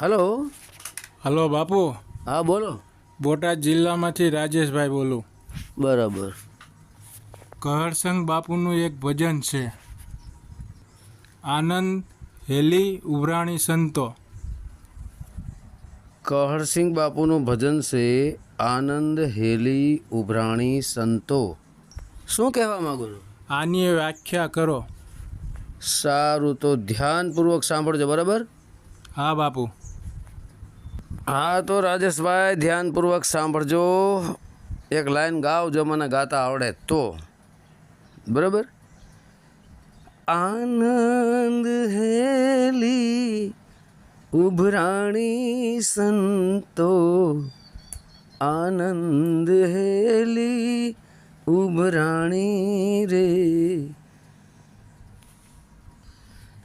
Hello? Hello બાપુ. હા બોલો. બોટાદ જિલ્લામાંથી રાજેશભાઈ બોલું. બરાબર. કહરસંગ બાપુનું એક ભજન છે. આનંદ હેલી ઉભરાણી સંતો. કહરસિંહ બાપુનું ભજન છે આનંદ હેલી ઉભરાણી સંતો. શું કહેવા માગું છો? આની વ્યાખ્યા કરો. સારું તો ધ્યાનપૂર્વક સાંભળજો બરાબર? હા બાપુ. હા, તો રાજેશભાઈ, ધ્યાનપૂર્વક સાંભળજો. એક લાઈન ગાવ જો મને ગાતા આવડે તો. બરાબર? આનંદ હેલી ઉભરાણી સંતો. આનંદ હેલી ઉભરાણી રે.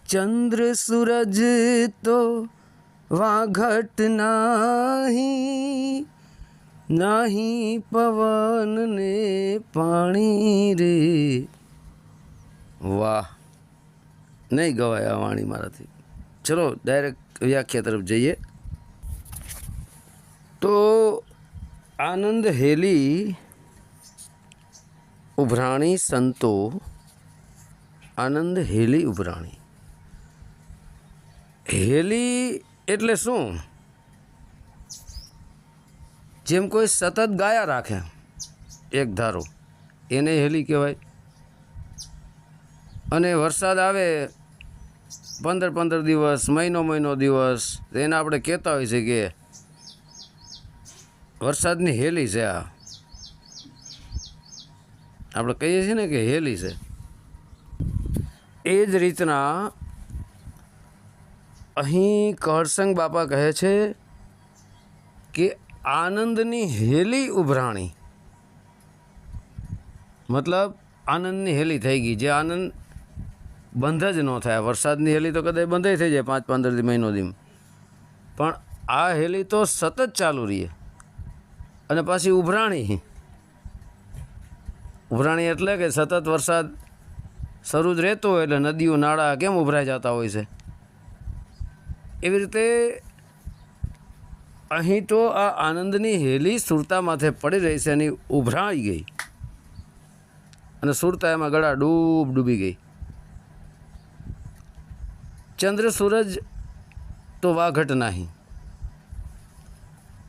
ચંદ્ર સૂરજ તો વાઘટ નાહી નાહી પવન ને પાણી રે વાહ નહીં ગવાય આ વાણી મારાથી ચલો ડાયરેક્ટ વ્યાખ્યા તરફ જઈએ તો આનંદ હેલી ઉભરાણી સંતો આનંદ હેલી ઉભરાણી હેલી એટલે શું? જેમ કોઈ સતત ગાયા રાખે, એક ધારો, એને હેલી કહેવાય. અને વરસાદ આવે, પંદર પંદર દિવસ, મહિનો મહિનો દિવસ એને આપણે કહેતા હોય છે કે વરસાદની હેલી છે આ. આપણે કહીએ છીએ ને કે હેલી છે. એ જ રીતના અહીં કરસંગ બાપા કહે છે કે આનંદની હેલી ઉભરાણી. મતલબ આનંદની હેલી થઈ ગઈ. જે આનંદ બંધ જ ન થાય. વરસાદની હેલી તો કદાચ બંધ થઈ જાય પાંચ પંદર મહિનો દીમ. પણ આ હેલી તો સતત ચાલુ રહીએ. અને પાછી ઉભરાણી. ઉભરાણી એટલે કે સતત વરસાદ શરૂ જ રહેતો હોય એટલે નદીઓ, નાળા કેમ ઉભરાઈ જતા હોય છે? એવી રીતે અહીં તો આ આનંદની હેલી સુરતા માથે પડી રહી છે, એની ઉભરાઈ ગઈ. અને સુરતા એમાં ગળા ડૂબ ડૂબી ગઈ. ચંદ્ર સૂરજ તો વાઘટ નહીં.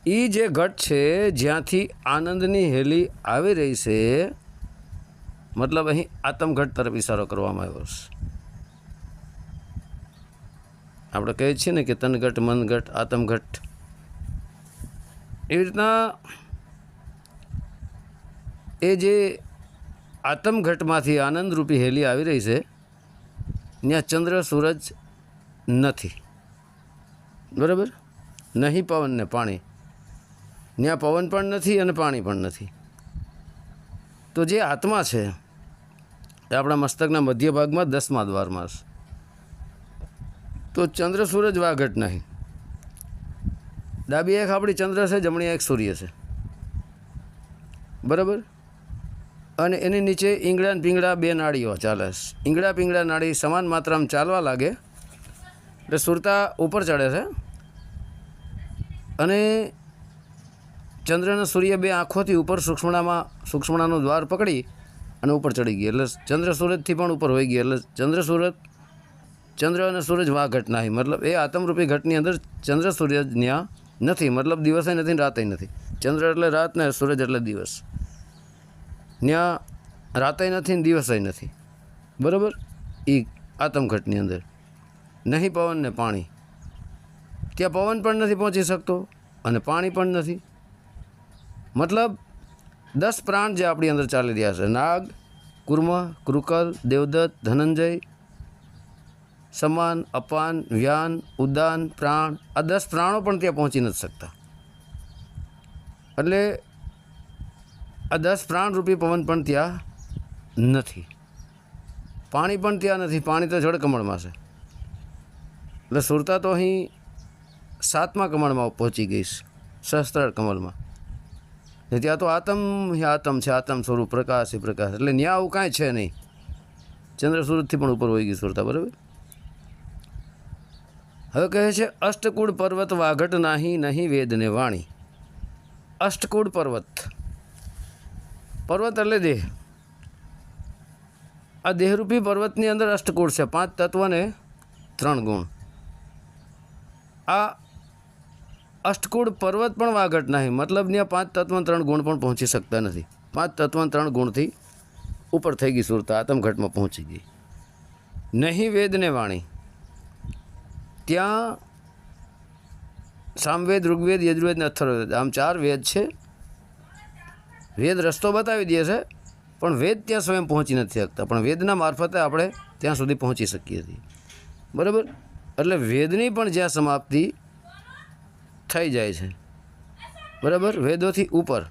એ જે ઘટ છે, જ્યાંથી આનંદની હેલી આવી રહી છે, મતલબ અહીં આતમઘટ તરફ ઇશારો કરવામાં આવ્યો છે. આપણે કહીએ છીએ ને કે તનઘટ, મનઘટ, આતમઘટ. એવી રીતના એ જે આતમઘટમાંથી આનંદરૂપી હેલી આવી રહી છે, ત્યાં ચંદ્ર, સૂરજ નથી. બરાબર? નહીં પવન ને પાણી. ત્યાં પવન પણ નથી અને પાણી પણ નથી. તો જે આત્મા છે, એ આપણા મસ્તકના મધ્ય ભાગમાં દસમા દ્વારમાં છે. તો ચંદ્ર સૂરજ વાઘટ નહીં. ડાબી એક આપણી ચંદ્ર છે, જમણી એક સૂર્ય છે. બરાબર? અને એની નીચે ઈંગળા પીંગડા બે નાળીઓ ચાલે છે. ઈંગળા પીંગળા નાડી સમાન માત્રામાં ચાલવા લાગે. એટલે સુરતા ઉપર ચડે છે. અને ચંદ્ર અને સૂર્ય બે આંખોથી ઉપર સૂક્ષ્મણામાં, સૂક્ષ્મણાનું દ્વાર પકડી અને ઉપર ચડી ગઈ. એટલે ચંદ્ર સૂરજથી પણ ઉપર હોઈ ગઈ. એટલે ચંદ્ર સૂરજ ચંદ્ર અને સૂરજ વા ઘટ નહીં. મતલબ એ આતમરૂપી ઘટની અંદર ચંદ્ર સૂર્ય ત્યાં નથી. મતલબ દિવસે નથી રાતે નથી. ચંદ્ર એટલે રાત ને સૂરજ એટલે દિવસ. ત્યાં રાતે નથી ને દિવસે નથી. બરાબર? એ આતમઘટની અંદર. નહીં પવન ને પાણી. ત્યાં પવન પણ નથી પહોંચી શકતો અને પાણી પણ નથી. મતલબ દસ પ્રાણ જે આપણી અંદર ચાલી રહ્યા છે. નાગ, કુર્મ, કૃકલ, દેવદત્ત, ધનંજય સમાન અપાન વ્યાન ઉદાન પ્રાણ આ દસ પ્રાણો પણ ત્યાં પહોંચી નથી શકતા એટલે આ દસ પ્રાણરૂપી પવન પણ ત્યાં નથી પાણી પણ ત્યાં નથી પાણી તો જળકમળમાં છે એટલે સુરતા તો અહીં સાતમા કમળમાં પહોંચી ગઈ છે સહસ્ત્ર કમળમાં ને ત્યાં તો આતમ હિ આતમ છે આતમ સ્વરૂપ પ્રકાશ હિ પ્રકાશ એટલે ત્યાં આવું કાંઈ છે નહીં ચંદ્ર સૂરજથી પણ ઉપર હોઈ ગઈ સુરતા બરાબર હવે કહે છે, અષ્ટકૂળ પર્વત વાઘટ નાહી, નહીં વેદને વાણી. અષ્ટકૂળ પર્વત. પર્વત એટલે દેહ. આ દેહરૂપી પર્વતની અંદર અષ્ટકૂળ છે. પાંચ તત્વને ત્રણ ગુણ. આ અષ્ટકૂળ પર્વત પણ વાઘટ નહીં. મતલબ ત્યાં પાંચ તત્વ ત્રણ ગુણ પણ પહોંચી શકતા નથી. પાંચ તત્વ ત્રણ ગુણથી ઉપર થઈ ગઈ સુરતા આતમઘટમાં પહોંચી ગઈ. નહીં વેદને વાણી. ત્યાં સામવેદ, ઋગ્વેદ, યજુર્વેદ ને અથર્વવેદ આમ ચાર વેદ છે. વેદ રસ્તો બતાવી દે છે, પણ વેદ ત્યાં સ્વયં પહોંચી નથી શકતા. પણ વેદના મારફતે આપણે ત્યાં સુધી પહોંચી શકીએ છીએ. બરાબર? એટલે વેદની પણ જ્યાં સમાપ્તિ થઈ જાય છે. બરાબર? વેદોથી ઉપર.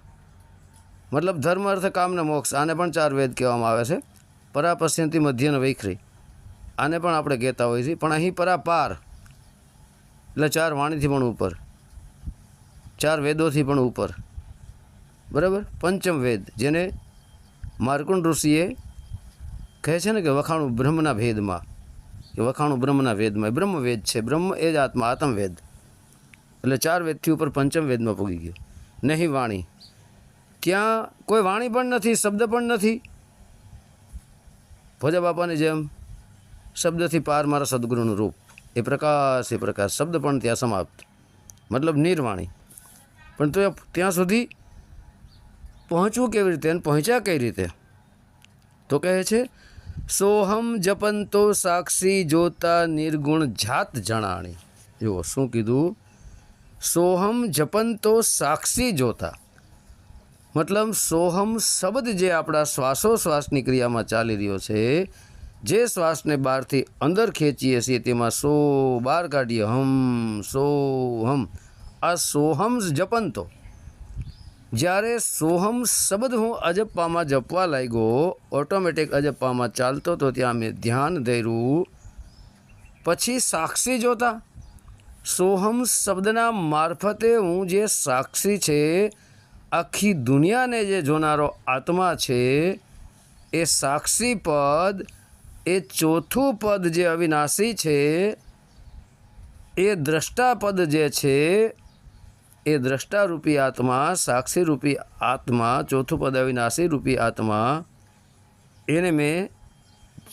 મતલબ ધર્મ, અર્થ કામને મોક્ષ, આને પણ ચાર વેદ કહેવામાં આવે છે. પરાપશ્યંતિ મધ્ય ને વૈખરી. આને પણ આપણે કહેતા હોઈએ છીએ. પણ અહીં પરાપાર એટલે ચાર વાણીથી પણ ઉપર. ચાર વેદોથી પણ ઉપર. બરાબર? પંચમ વેદ, જેને માર્કુંડ ઋષિએ કહે છે ને કે વખાણું બ્રહ્મના ભેદમાં. કે વખાણું બ્રહ્મના વેદમાં એ બ્રહ્મ વેદ છે. બ્રહ્મ એ જ આત્મા આત્મ વેદ એટલે ચાર વેદથી ઉપર પંચમ વેદમાં પૂગી ગયો. નહીં વાણી. ત્યાં કોઈ વાણી પણ નથી, શબ્દ પણ નથી. ભોજા બાપાની જેમ શબ્દથી પાર મારા સદગુરુનું રૂપ. એ પ્રકાશ એ પ્રકાશ. શબ્દ પણ ત્યાં સમાપ્ત. મતલબ નિર્વાણી. પણ તો ત્યાં સુધી પહોંચવું કેવી રીતે? અને પહોંચ્યા કઈ રીતે? તો કહે છે, સોહમ જપંતો સાક્ષી જોતા નિર્ગુણ જાત જણાણી. જુઓ, શું કીધું? સોહમ જપંતો સાક્ષી જોતા. મતલબ, સોહમ શબ્દ જે આપણા શ્વાસોશ્વાસની ક્રિયામાં ચાલી રહ્યો છે જે શ્વાસને બહારથી અંદર ખેંચીએ છીએ, તેમાં સો બહાર કાઢીએ. હમ, સો હમ. આ સોહમ જપંતો જ્યારે સોહમ શબ્દ હું અજપ્પામાં જપવા લાગ્યો, ઓટોમેટિક અજપ્પામાં ચાલતો તો ત્યાં મેં ધ્યાન ધર્યું. પછી સાક્ષી જોતા. સોહમ શબ્દના મારફતે હું જે સાક્ષી છે, આખી દુનિયાને જે જોનારો આત્મા છે, એ સાક્ષી પદ એ ચોથું પદ જે અવિનાશી છે, એ દ્રષ્ટા પદ જે છે, એ દ્રષ્ટારૂપી આત્મા સાક્ષી રૂપી આત્મા, ચોથું પદ અવિનાશી રૂપી આત્મા, એને મેં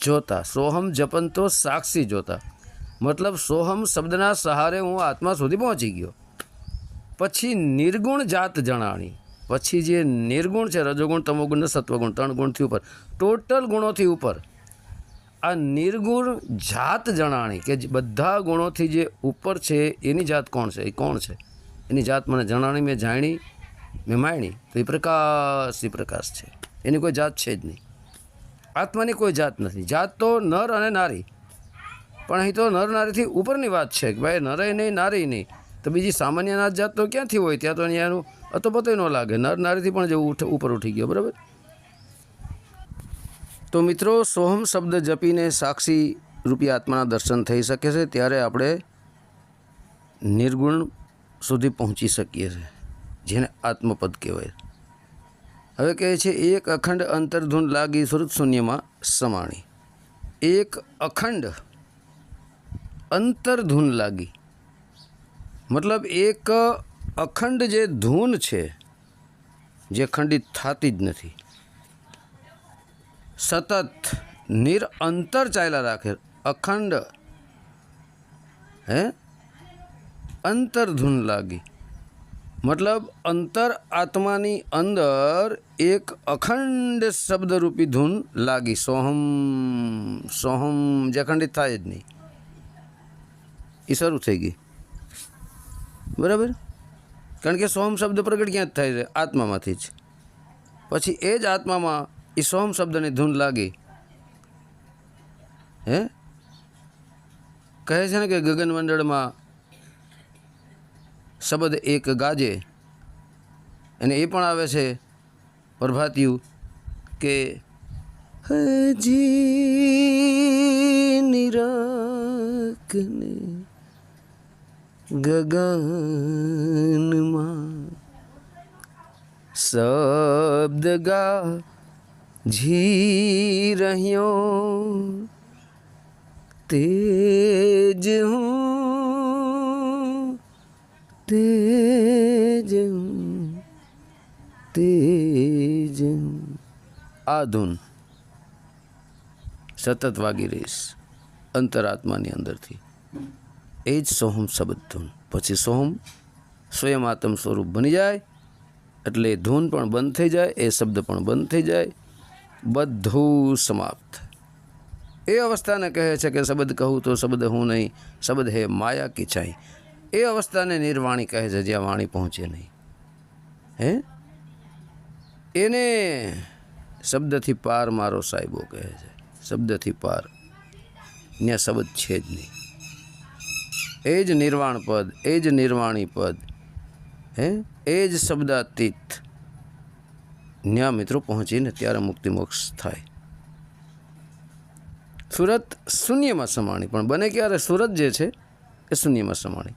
જોતા. સોહમ જપંતો સાક્ષી જોતા. મતલબ સોહમ શબ્દના સહારે હું આત્મા સુધી પહોંચી ગયો. પછી નિર્ગુણ જાત જણાણી. પછી જે નિર્ગુણ છે, રજોગુણ, તમોગુણ ને સત્વગુણ, ત્રણ ગુણથી ઉપર. ટોટલ ગુણોથી ઉપર. આ નિર્ગુણ જાત જણાણી કે બધા ગુણોથી જે ઉપર છે, એની જાત કોણ છે? એ કોણ છે? એની જાત મને જણાણી, મેં જાણી, મેં માણી. તો એ પ્રકાશ એ પ્રકાશ છે. એની કોઈ જાત છે જ નહીં. આત્માની કોઈ જાત નથી. જાત તો નર અને નારી. પણ અહીં તો નર નારીથી ઉપરની વાત છે કે ભાઈ નરે નહીં, નારી નહીં. તો બીજી સામાન્ય નાત જાત તો ક્યાંથી હોય? ત્યાં તો અહીંયાનું અતોપતો ન લાગે. નર નારીથી પણ જેવું ઉપર ઉઠી ગયો, બરાબર? તો મિત્રો, સોહમ શબ્દ જપીને સાક્ષી રૂપી આત્માના દર્શન થઈ શકે છે. ત્યારે આપણે નિર્ગુણ સુધી પહોંચી શકીએ છીએ, જેને આત્મપદ કહેવાય. હવે કહે છે, એક અખંડ અંતરધૂન લાગી સુરત શૂન્યમાં સમાણી. એક અખંડ અંતરધૂન લાગી. મતલબ એક અખંડ જે ધૂન છે, જે ખંડિત થતી જ નથી. સતત નિરઅંતર ચાલ્યા રાખે. અખંડ, હે? અંતરધૂન લાગી. મતલબ અંતર આત્માની અંદર એક અખંડ શબ્દરૂપી ધૂન લાગી. સોહમ સોહમ, જે અખંડિત થાય જ નહીં. એ શરૂ થઈ ગઈ. બરાબર? કારણ કે સોહમ શબ્દ પ્રગટ ક્યાં થાય છે? આત્મામાંથી જ. પછી એ જ આત્મામાં એ સોમ શબ્દની ધૂન લાગી. હે? કહે છે ને કે ગગન મંડળમાં શબ્દ એક ગાજે. અને એ પણ આવે છે પ્રભાતિયું કે, હજી નિરાકને ગગનમાં શબ્દ ગા જી રહ્યો. તેજ હું, તેજ તેજ આ ધૂન સતત વાગી રહીશ અંતરાત્માની અંદરથી. એ જ સોહમ શબ્દ ધૂન પછી સોહમ સ્વયં આત્મ સ્વરૂપ બની જાય, એટલે ધૂન પણ બંધ થઈ જાય, એ શબ્દ પણ બંધ થઈ જાય બધું સમાપ્ત. એ અવસ્થાને કહે છે કે શબ્દ કહું તો શબ્દ હું નહીં, શબ્દ હે માયા કિચાઈ એ અવસ્થાને નિર્વાણી કહે છે જ્યાં વાણી પહોંચે નહીં. હે? એને શબ્દથી પાર મારો સાહેબો કહે છે. શબ્દથી પાર. ત્યાં શબ્દ છે જ નહીં. એ જ નિર્વાણ પદ, એ જ નિર્વાણી પદ. હે? એ જ શબ્દાતીત. ન્યા મિત્રો પહોંચીને ત્યારે મુક્તિ મોક્ષ થાય. સુરત શૂન્યમાં સમાણી, પણ બને ક્યારે? સુરત જે છે, એ શૂન્યમાં સમાણી.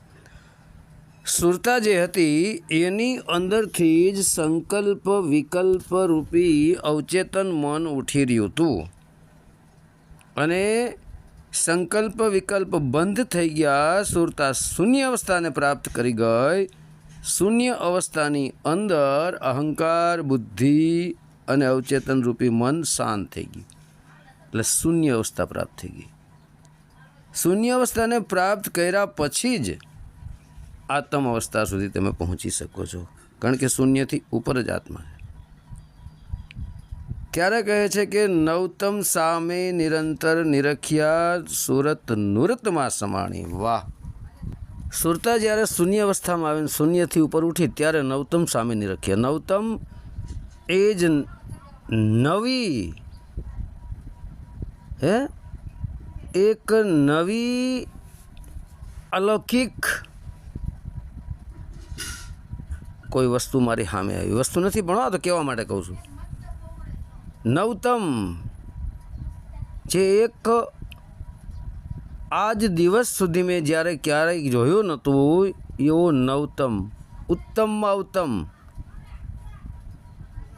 સુરતા જે હતી, એની અંદરથી જ સંકલ્પ વિકલ્પ રૂપી અવચેતન મન ઉઠી રહ્યું હતું. અને સંકલ્પ વિકલ્પ બંધ થઈ ગયા, સુરતા શૂન્ય અવસ્થાને પ્રાપ્ત કરી ગઈ શૂન્ય અવસ્થાની અંદર અહંકાર, બુદ્ધિ અને અવચેતન રૂપી મન શાંત થઈ ગયું. એટલે શૂન્ય અવસ્થા પ્રાપ્ત થઈ ગઈ. શૂન્ય અવસ્થાને પ્રાપ્ત કર્યા પછી જ આત્મ અવસ્થા સુધી તમે પહોંચી શકો છો. કારણ કે શૂન્યથી ઉપર જ આત્મા છે. ત્યારે કહે છે કે નવતમ સામે નિરંતર નિરખ્યા સુરત નુરતમાં સમાણી. વાહ! સુરતા જ્યારે શૂન્ય અવસ્થામાં આવીને શૂન્યથી ઉપર ઉઠી ત્યારે નવતમ સામેની નિરખ્યા નવતમ એ જ નવી હે? એક નવી અલૌકિક કોઈ વસ્તુ મારી સામે આવી. વસ્તુ નથી આ તો કહેવા માટે કહું છું. નવતમ જે એક આજ દિવસ સુધી મેં જ્યારે ક્યારેય જોયું નહોતું, એવો નવતમ ઉત્તમમાં ઉત્તમ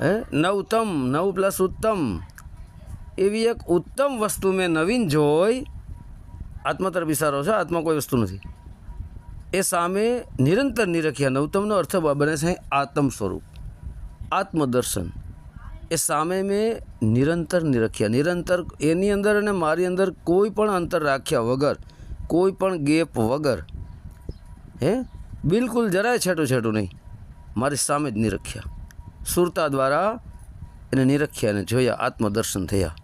હે? નવતમ, નવ પ્લસ ઉત્તમ. એવી એક ઉત્તમ વસ્તુ મેં નવીન જોઈ. આત્મા તરફ ઇશારો છે, આત્મા કોઈ વસ્તુ નથી. એ સામે નિરંતર નિરખ્યા નવતમનો અર્થ બને છે આત્મ સ્વરૂપ આત્મદર્શન. એ સામે મેં નિરંતર નિરખ્યા. નિરંતર એની અંદર અને મારી અંદર કોઈ પણ અંતર રાખ્યા વગર, કોઈ પણ ગેપ વગર, હે? બિલકુલ જરાય છેટું છેટું નહીં. મારી સામે જ નિરખ્યા. સુરતા દ્વારા એને નિરખ્યા અને જોયા, આત્મદર્શન થયા.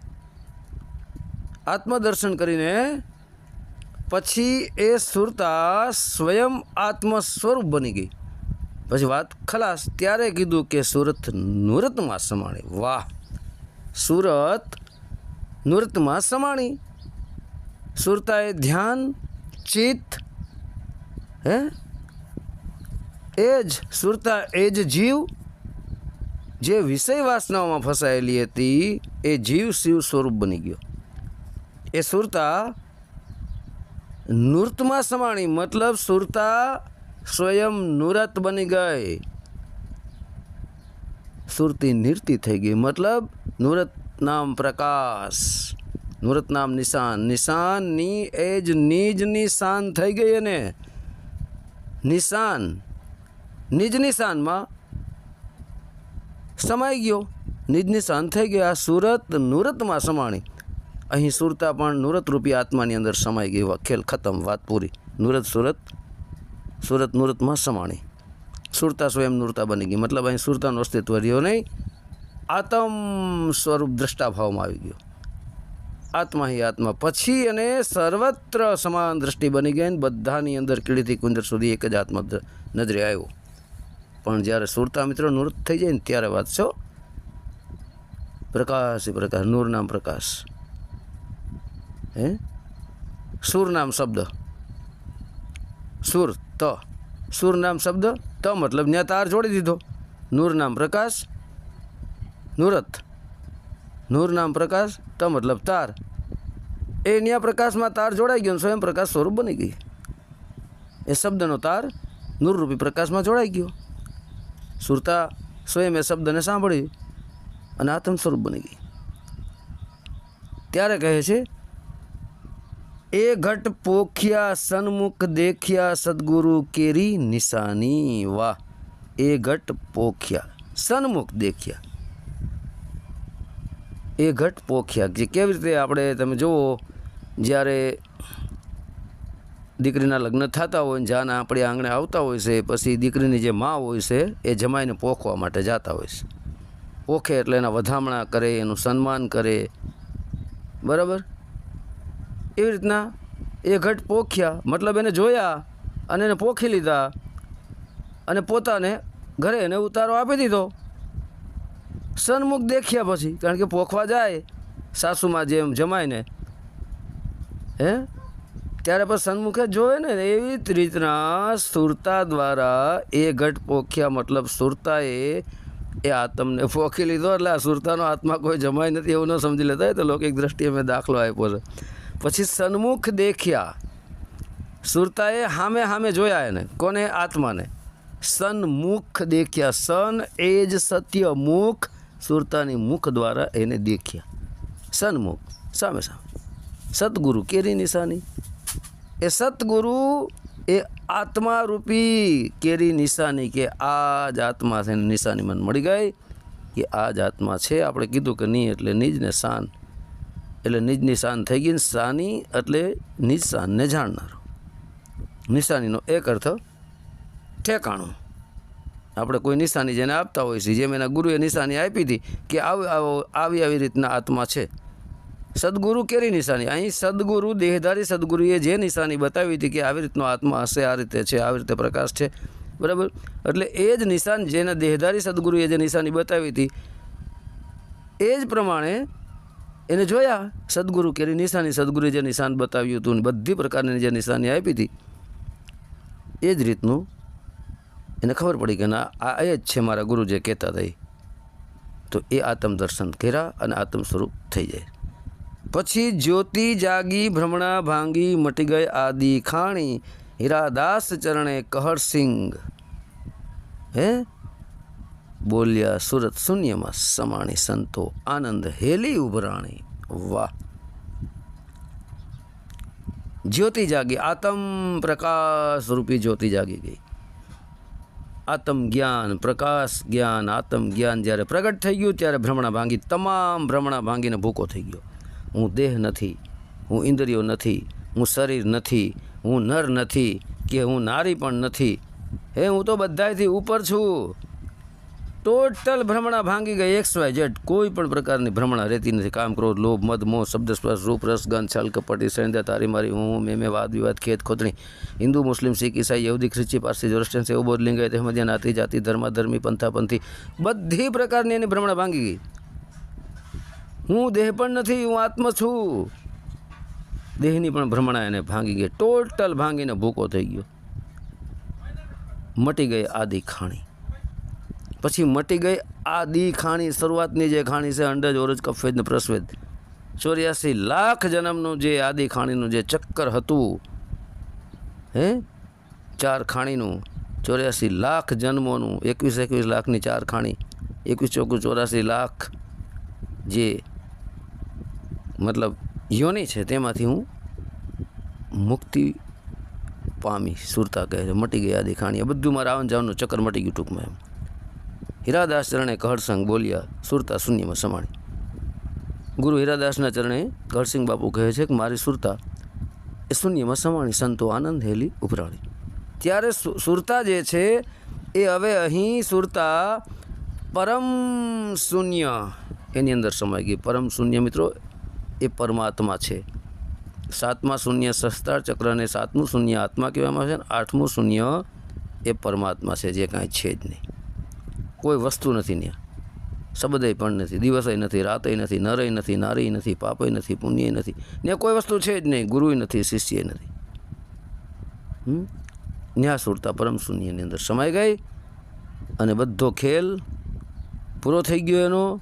આત્મદર્શન કરીને પછી એ સુરતા સ્વયં આત્મ સ્વરૂપ બની ગઈ. પછી વાત ખલાસ, ત્યારે કીધું કે સુરત નુરતમાં સમાણી. વાહ! સુરત નુરતમાં સમાણી. સુરતાએ ધ્યાન, ચિત્ત, હે? એ જ સુરતા એ જ જીવ, જે વિષય વાસનાઓમાં ફસાયેલી હતી, એ જીવ શિવ સ્વરૂપ બની ગયો. એ સુરતા નૃતમાં સમાણી, મતલબ સુરતા સ્વયં નુરત બની ગઈ. સુરતી નિર્તિ થઈ ગઈ. મતલબ નુરત નામ પ્રકાશ. નુરત નામ નિશાન. નિશાનની એ જ નિજ નિશાન થઈ ગઈ એને નિશાન, નિજ નિશાનમાં સમાઈ ગયો. નિજ નિશાન થઈ ગયા સુરત નુરતમાં સમાણી. અહીં સુરતા પણ નુરત રૂપી આત્માની અંદર સમાઈ ગઈ. ખેલ ખતમ. વાત પૂરી. નુરત સુરત સુરત મુહૂર્તમાં સમાણી સુરતા સ્વયં નૂરતા બની ગઈ? મતલબ અહીં સુરતાનું અસ્તિત્વ રહ્યો નહીં. આત્મ સ્વરૂપ દ્રષ્ટાભાવમાં આવી ગયો. આત્મા હિ આત્મા. પછી અને સર્વત્ર સમાન દ્રષ્ટિ બની ગઈ અને બધાની અંદર કીડીથી કુંજર સુધી એક જ આત્મા નજરે આવ્યો. પણ જ્યારે સુરતા મિત્રો નૂર થઈ જાય ને ત્યારે વાત છો પ્રકાશ પ્રકાશ નૂર નામ પ્રકાશ. હે? સુર નામ શબ્દ. સુર ત સુર નામ શબ્દ ત મતલબ ત્યાં તાર જોડી દીધો. નૂર નામ પ્રકાશ, નુરત. નૂર નામ પ્રકાશ ત મતલબ તાર. એ ન્યા પ્રકાશમાં તાર જોડાઈ ગયો સ્વયં પ્રકાશ સ્વરૂપ બની ગઈ. એ શબ્દનો તાર નૂરરૂપી પ્રકાશમાં જોડાઈ ગયો. સુરતા સ્વયં એ શબ્દને સાંભળી અને આત્મ સ્વરૂપ બની ગઈ. ત્યારે કહે છે એ ઘટ પોખ્યા, સન્મુખ દેખ્યા, સદગુરુ કેરી નિશાની, વાહ, એ ઘટ પોખ્યા, સન્મુખ દેખ્યા. એ ઘટ પોખ્યા, જે કેવી રીતે આપણે તમે જુઓ, જ્યારે દીકરીના લગ્ન થતા હોય જાના આપણે આંગણે આવતા હોય છે, પછી દીકરીની જે મા હોય છે, એ જમાઈને પોખવા માટે જતા હોય છે. પોખે એટલે એના વધામણા કરે, એનું સન્માન કરે. બરાબર? એવી રીતના એ ઘટ પોખ્યા, મતલબ એને જોયા અને એને પોખી લીધા અને પોતાને ઘરે એને ઉતારો આપી દીધો. સન્મુખ દેખ્યા પછી, કારણ કે પોખવા જાય, સાસુમાં જેમ જમાઈને. હે? ત્યારે પણ સન્મુખે જોવે ને એવી જ રીતના સુરતા દ્વારા એ ઘટ પોખ્યા, મતલબ સુરતાએ એ આત્મને પોખી લીધો, એટલે આ સુરતાનો આત્મા કોઈ જમાય નથી, એવું ન સમજી લેતા હોય તો લૌકિક દ્રષ્ટિએ મેં દાખલો આપ્યો છે. પછી સન્મુખ દેખ્યા. સુરતાએ હામે હામે જોયા એને. કોને? આત્માને. સન્મુખ દેખ્યા. સન એ જ સત્ય મુખ. સુરતાની મુખ દ્વારા એને દેખ્યા. સન્મુખ. સામે સામે. સદગુરુ કેરી નિશાની. એ સદગુરુ એ આત્મા રૂપી કેરી નિશાની કે આ જ આત્મા છે. નિશાની મને મળી ગઈ કે આ જ આત્મા છે. આપણે કીધું કે નહીં એટલે નિજને શાન. એટલે નિજની શાન થઈ ગઈ સાની એટલે નિજ શાનને જાણનારો. નિશાનીનો એક અર્થ ઠેકાણું. આપણે કોઈ નિશાની જેને આપતા હોય છે, જેમ એના ગુરુએ નિશાની આપી હતી કે આવી આવી રીતના આત્મા છે. સદગુરુ કેરી નિશાની? અહીં સદગુરુ દેહધારી સદગુરુએ જે નિશાની બતાવી હતી કે આવી રીતનો આત્મા હશે, આ રીતે છે, આવી રીતે પ્રકાશ છે, બરાબર? એટલે એ જ નિશાન જેને દેહધારી સદગુરુએ જે નિશાની બતાવી હતી, એ જ પ્રમાણે એને જોયા, સદગુરુ કેરી નિશાની સદગુરુએ જે નિશાન બતાવ્યું હતું ને બધી પ્રકારની જે નિશાની આપી હતી, એ જ રીતનું એને ખબર પડી કે ના, આ એ જ છે મારા ગુરુ જે કહેતા થઈ તો એ આત્મ દર્શન કર્યા અને આત્મ સ્વરૂપ થઈ જાય. પછી જ્યોતિ જાગી, ભ્રમણા ભાંગી, મટી ગઈ આદિ ખાણી, હીરાદાસ ચરણે કહરસિંગ હે? બોલ્યા સુરત શૂન્યમાં સમાણી સંતો આનંદ હેલી ઉભરાણી. વાહ. જ્યોતિ જાગી, આતમ પ્રકાશ રૂપી જ્યોતિ જાગી ગઈ. આત્મ જ્ઞાન, પ્રકાશ જ્ઞાન, આત્મ જ્ઞાન જ્યારે પ્રગટ થઈ ગયું ત્યારે ભ્રમણા ભાંગી, તમામ ભ્રમણા ભાંગીને ભૂકો થઈ ગયો. હું દેહ નથી, હું ઇન્દ્રિયો નથી, હું શરીર નથી, હું નર નથી, કે હું નારી પણ નથી. હે, હું તો બધાયથી ઉપર છું. ટોટલ ભ્રમણા ભાંગી ગઈ એક્સ વાય જેટ કોઈ પણ પ્રકારની ભ્રમણા રહેતી નથી. કામ, ક્રોધ, લોભ, મદ, મોહ, શબ્દ, સ્પર્શ, રૂપ, રસ, ગંધ, છલ, કપટી સૈન્યતા તારી મારી હું, મેં મેં, વાદ, વિવાદ ખેત ખોદણી. હિન્દુ, મુસ્લિમ, શીખ, ઈસાઈ, યહૂદી, ખ્રિસ્તી, પારસી જોરસ્ટન સેવ, બૌદ્ધ લિંગાયત અહમદિયા નાતી જાતિ ધર્માધર્મી પંથાપંથી. બધી પ્રકારની એની ભ્રમણા ભાંગી ગઈ. હું દેહ પણ નથી, હું આત્મ છું. દેહની પણ ભ્રમણા એને ભાંગી ગઈ. ટોટલ ભાંગીને ભૂકો થઈ ગયો. મટી ગઈ આદિ ખાણી. પછી મટી ગઈ આદિ ખાણી, શરૂઆતની જે ખાણી છે, અંડજ, ઓરજ, કફેદ ને પ્રસ્વેદ. ચોર્યાસી લાખ જન્મનું જે આદિ ખાણીનું જે ચક્કર હતું, હે? ચાર ખાણીનું, ચોર્યાસી લાખ જન્મોનું, એકવીસ એકવીસ લાખની ચાર ખાણી, એકવીસ ચોકું ચોરાસી લાખ જે મતલબ યોની છે, તેમાંથી હું મુક્તિ પામી, સુરતા કહે છે, મટી ગઈ આદિ ખાણી. આ બધું મારા આવન જવાનું ચક્કર મટી ગયું ટૂંકમાં એમ. હીરાદાસ ચરણે કહરસંગ બોલ્યા, સુરતા શૂન્યમાં સમાણી. ગુરુ હીરાદાસના ચરણે કહરસિંહ બાપુ કહે છે કે, મારી સુરતા એ શૂન્યમાં સમાણી, સંતો આનંદ હેલી ઉભરાણી. ત્યારે સુરતા જે છે, એ હવે અહીં સુરતા પરમ શૂન્ય, એની અંદર સમાઈ ગઈ. પરમ શૂન્ય મિત્રો, એ પરમાત્મા છે. સાતમા શૂન્ય સસ્તાર ચક્રને સાતમું શૂન્ય આત્મા કહેવામાં આવે છે અને આઠમું શૂન્ય એ પરમાત્મા છે, જે કાંઈ છે જ નહીં. કોઈ વસ્તુ નથી ત્યાં. શબ્દય પણ નથી, દિવસય નથી, રાતય નથી, નરય નથી નારી નથી, પાપય નથી પુણ્ય નથી. ને કોઈ વસ્તુ છે જ નહીં, ગુરુય નથી શિષ્ય નથી? ન્યા સુરતા પરમ શૂન્યની અંદર સમાઈ ગઈ અને બધો ખેલ પૂરો થઈ ગયો એનો.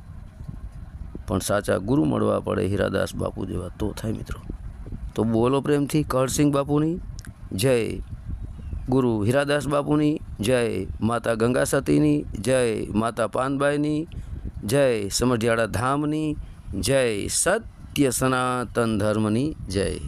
પણ સાચા ગુરુ મળવા પડે હીરાદાસ બાપુ જેવા તો થાય મિત્રો. તો બોલો પ્રેમથી, કરસિંહ બાપુની જય. ગુરુ હીરાદાસ બાપુની, જય માતા ગંગા સતીની જય માતા પાનબાઈની, જય સમઢિયાળા ધામની, જય સત્ય સનાતન ધર્મની, જય.